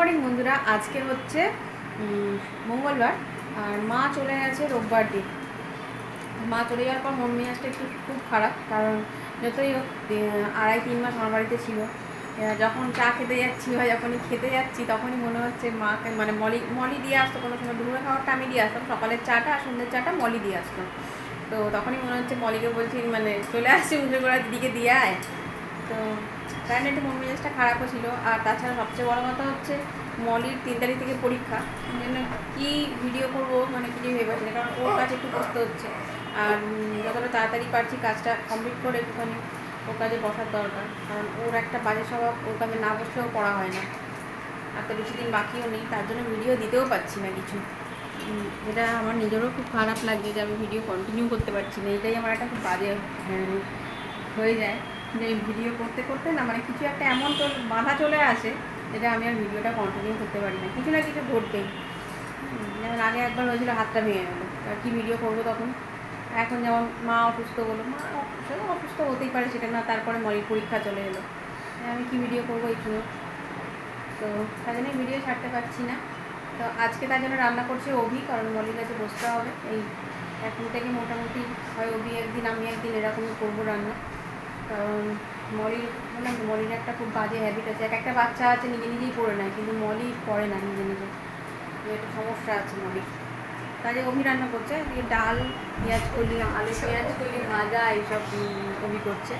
Morning বন্ধুরা, আজকে হচ্ছে মঙ্গলবার, আর মা চলে গেছে রোববার দিন। মা চলে যাওয়ার পর মন মেজাজটা একটু খুব খারাপ, কারণ যতই হোক আড়াই, তিন মাস আমার বাড়িতে ছিল। যখন চা খেতে যাচ্ছি বা যখনই খেতে যাচ্ছি, তখনই মনে হচ্ছে মাকে মানে মলি মলি দিয়ে আসতো। কোনো সময় দুপুরে খাবারটা আমি দিয়ে আসতাম, সকালের চাটা আর সন্ধ্যের চাটা মলি দিয়ে আসতো। তো তখনই মনে হচ্ছে মলিকে বলছি মানে চলে আসছি উঠে গোড়া দিদিকে দিয়ে আয়। তো কারণ একটু মন মেজাজটা খারাপও ছিল। আর তাছাড়া সবচেয়ে বড় কথা হচ্ছে মলির তিন তারিখ থেকে পরীক্ষা। জন্য কী ভিডিও করব মানে কিছু ভেবে পাচ্ছি না কারণ ওর কাছে একটু কষ্ট হচ্ছে। আর যতটা তাড়াতাড়ি পারছি কাজটা কমপ্লিট করে একটুখানি ওর কাজে বসার দরকার। কারণ ওর একটা বাজে স্বভাব ওর কাজে না বসলেও পড়া হয় না। আর তো বেশি দিন বাকিও নেই তার জন্য ভিডিও দিতেও পারছি না কিছু। যেটা আমার নিজেরও খুব খারাপ লাগছে যে আমি ভিডিও কন্টিনিউ করতে পারছি না। এটাই আমার একটা খুব বাজে হ্যাঁ, হয়ে যায়। ভিডিও করতে করতে না মানে কিছু একটা এমন তো বাধা চলে আসে যেটা আমি আর ভিডিওটা কন্টিনিউ করতে পারি না। কিছু না কিছু ঘটবেই। যেমন আগে একবার হয়েছিল, হাতটা ভেঙে গেলো। আর কী ভিডিও করব তখন? এখন যেমন মা অসুস্থ বলো মা সে অসুস্থ হতেই পারে সেটা না, তারপরে মরির পরীক্ষা চলে এলো। আমি কি ভিডিও করব একটু তো তার জন্য ভিডিও ছাড়তে পারছি না। তো আজকে তার জন্য রান্না করছি অভি, কারণ মলির কাছে বসতে হবে। এই, এখন থেকে মোটামুটি হয় অভি একদিন, আমি একদিন এরকমই করব রান্না। কারণ মলির তো, মলির একটা খুব বাজে হ্যাবিট আছে। এক একটা বাচ্চা আছে নিজে নিজেই পড়ে নেয় কিন্তু মলি পড়ে না নিজে নিজে। একটা সমস্যা আছে মলির। কাজে অভি রান্না করছে? ডাল পেঁয়াজ কলি আলু পেঁয়াজ কলি ভাজা এইসব অভি করছে।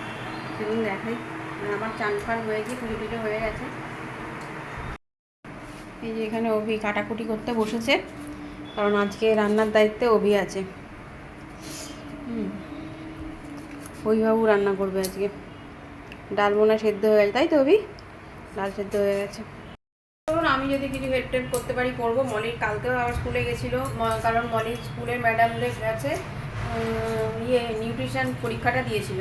সেগুলো দেখাই। আর আমার চান ফান হয়ে গিয়ে পুজো টুজো হয়ে গেছে। এই যে এখানে অভি কাটাকুটি করতে বসেছে। কারণ আজকে রান্নার দায়িত্বে অভি আছে। অভিবাবু রান্না করবে আজকে। ডাল বোনা সেদ্ধ হয়ে গেছে, তাই তো অভি? ডাল সেদ্ধ হয়ে গেছে। ধরুন আমি যদি কিছু হেল্প টেল্প করতে পারি, করব। মলির কালকেও আবার স্কুলে গেছিল কারণ মলির স্কুলের ম্যাডামদের কাছে ইয়ে নিউট্রিশন পরীক্ষাটা দিয়েছিল।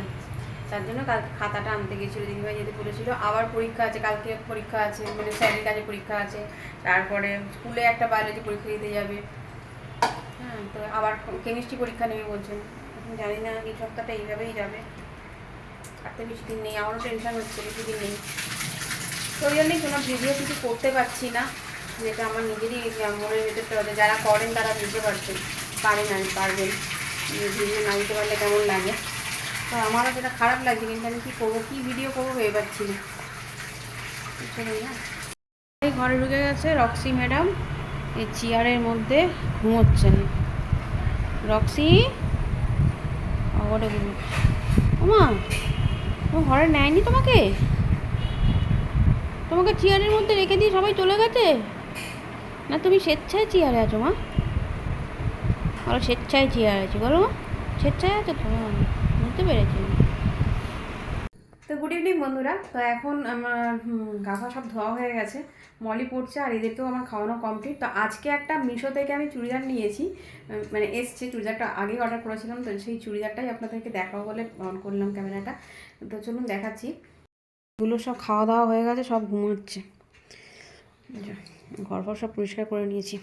তার জন্য কাল খাতাটা আনতে গেছিল, দিদিভাই যেতে বলেছিল। আবার পরীক্ষা আছে, কালকে পরীক্ষা আছে মানে স্যারের কাছে পরীক্ষা আছে। তারপরে স্কুলে একটা বায়োলজি পরীক্ষা দিতে যাবে। হ্যাঁ তো আবার কেমিস্ট্রি পরীক্ষা নেবে বলছেন জানি না এই সপ্তাহটা এইভাবেই যাবে। আর তো বেশি দিন নেই, আমারও টেনশন হচ্ছে বেশি দিন নেই। ওই জন্যই কোনো ভিডিও কিছু করতে পারছি না, যেটা আমার নিজেরই মনের ভেতরটা হচ্ছে যারা করেন তারা বুঝতে পারছেন পারেন আর পারবেন। ভিডিও না দিতে পারলে কেমন লাগে? তো আমারও যেটা খারাপ লাগছে, কিন্তু আমি কী করব, কী ভিডিও করব ভেবে পাচ্ছি না। না? ঘরে ঢুকে গেছে রক্সি ম্যাডাম এই চেয়ারের মধ্যে ঘুমোচ্ছেন। রক্সি? তোমার ঘরে নেয়নি তোমাকে? তোমাকে চেয়ারের মধ্যে রেখে দিয়ে সবাই চলে গেছে? না তুমি স্বেচ্ছায় চেয়ারে আছো মা। বলো স্বেচ্ছায় চেয়ার আছি বলো স্বেচ্ছায় আছো তো? হ্যাঁ, বুঝতে পেরেছি তো গুড ইভিনিং বন্ধুরা। তো এখন আমার হুম, গা পা সব ধোয়া হয়ে গেছে। মলি পড়ছে আর এদেরকেও আমার খাওয়ানো কমপ্লিট তো আজকে একটা মিশো থেকে আমি চুড়িদার নিয়েছি। মানে এসছে চুড়িদারটা আগে অর্ডার করেছিলাম তো সেই চুড়িদারটাই আপনাদেরকে দেখাবো বলে অন করলাম ক্যামেরাটা। তো চলুন দেখাচ্ছি। এগুলো সব খাওয়া দাওয়া হয়ে গেছে সব ঘুমোচ্ছে। ঘর ফর সব পরিষ্কার করে নিয়েছি।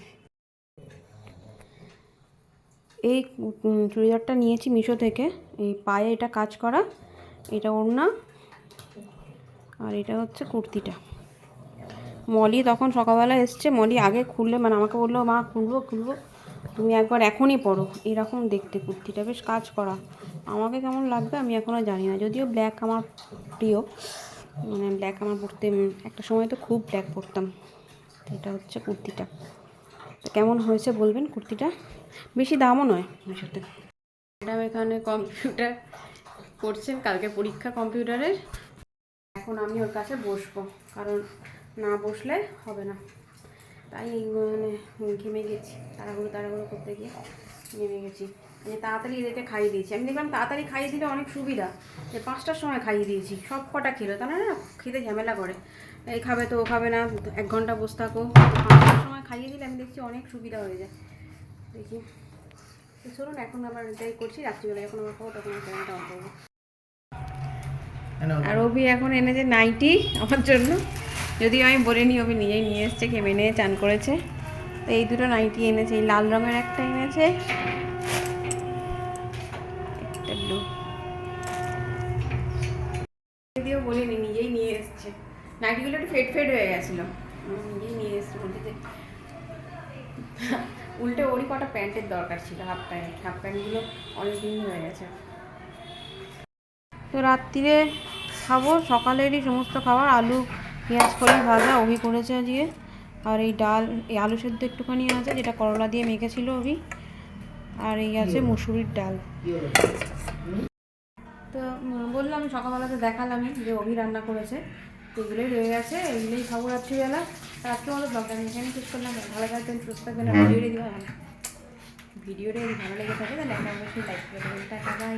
এই চুড়িদারটা নিয়েছি মিশো থেকে। এই পায়ে এটা কাজ করা এটা ওড়না আর এটা হচ্ছে কুর্তিটা। মলি তখন সকালবেলা এসছে মলি আগে খুললে মানে আমাকে বলল মা খুলবো খুলবো। তুমি একবার এখনই পড়ো এরকম দেখতে কুর্তিটা বেশ কাজ করা। আমাকে কেমন লাগবে আমি এখনও জানি না। যদিও ব্ল্যাক আমার প্রিয় মানে ব্ল্যাক আমার উম, একটা সময় তো খুব ব্ল্যাক পরতাম। এটা হচ্ছে কুর্তিটা। তো কেমন হয়েছে বলবেন কুর্তিটা? বেশি দামও নয়। মিশোতে ম্যাডাম এখানে কম্পিউটার করছেন কালকে পরীক্ষা কম্পিউটারের এখন আমি ওর কাছে বসবো, কারণ না বসলে হবে না। তাই মানে ঘেমে গেছি, তাড়াহুড়ো তাড়াহুড়ো করতে গিয়ে নেমে গেছি। মানে তাড়াতাড়ি এদেরকে খাইয়ে দিয়েছি। আমি দেখলাম তাড়াতাড়ি খাইয়ে দিলে অনেক সুবিধা, যে পাঁচটার সময় খাইয়ে দিয়েছি, সব কটা খেলো। তা না না খেতে ঝামেলা করে। এই খাবে তো, ও খাবে না, এক ঘণ্টা বসে থাকো। পাঁচটার সময় খাইয়ে দিলে আমি দেখছি অনেক সুবিধা হয়ে যায়। দেখি। চলুন, এখন আবার এটাই করছি রাত্রিবেলা যখন আমার খাব, তখন আমি ক্যামেরাটা অন করব। আর অভি এখন এনেছে নাইটি আমার জন্য। যদিও আমি বলে বলিনি, অভি নিজেই নিয়ে এসছে কেমে নিয়ে চান করেছে। তো এই দুটো নাইটি এনেছে, এই লাল রঙের একটা এনেছে। একটা ব্লু বলিনি, নিজেই নিয়ে এসছে। নাইটিগুলো একটু ফেট ফেট হয়ে গেছিল। নিজেই নিয়ে এসছে বলতে উল্টে ওরই কটা প্যান্টের দরকার ছিল হাফ প্যান্ট হাফ প্যান্টগুলো অনেক দিন হয়ে গেছে। তো রাত্রিরে খাব। সকালেরই সমস্ত খাবার, আলু, পেঁয়াজ, কলি, ভাজা, অভি করেছে আজকে। আর এই ডাল, এই আলু সেদ্ধ একটুখানি আছে, যেটা করলা দিয়ে মেখেছিল অভি। আর এই আছে মুসুরির ডাল। তো বললাম সকালবেলাতে দেখালামই যে অভি রান্না করেছে। এগুলোই রয়ে গেছে এগুলোই খাব রাত্রিবেলা। রাত্রে হলো ব্লগটা আমি এখানে শেষ করলাম। ভালো থাকবেন, সুস্থ থাকবেন আর ভিডিওটা দিবা ভিডিওটা যদি ভালো লেগে থাকে তাহলে একটা অবশ্যই লাইক করে দেবেন। বাই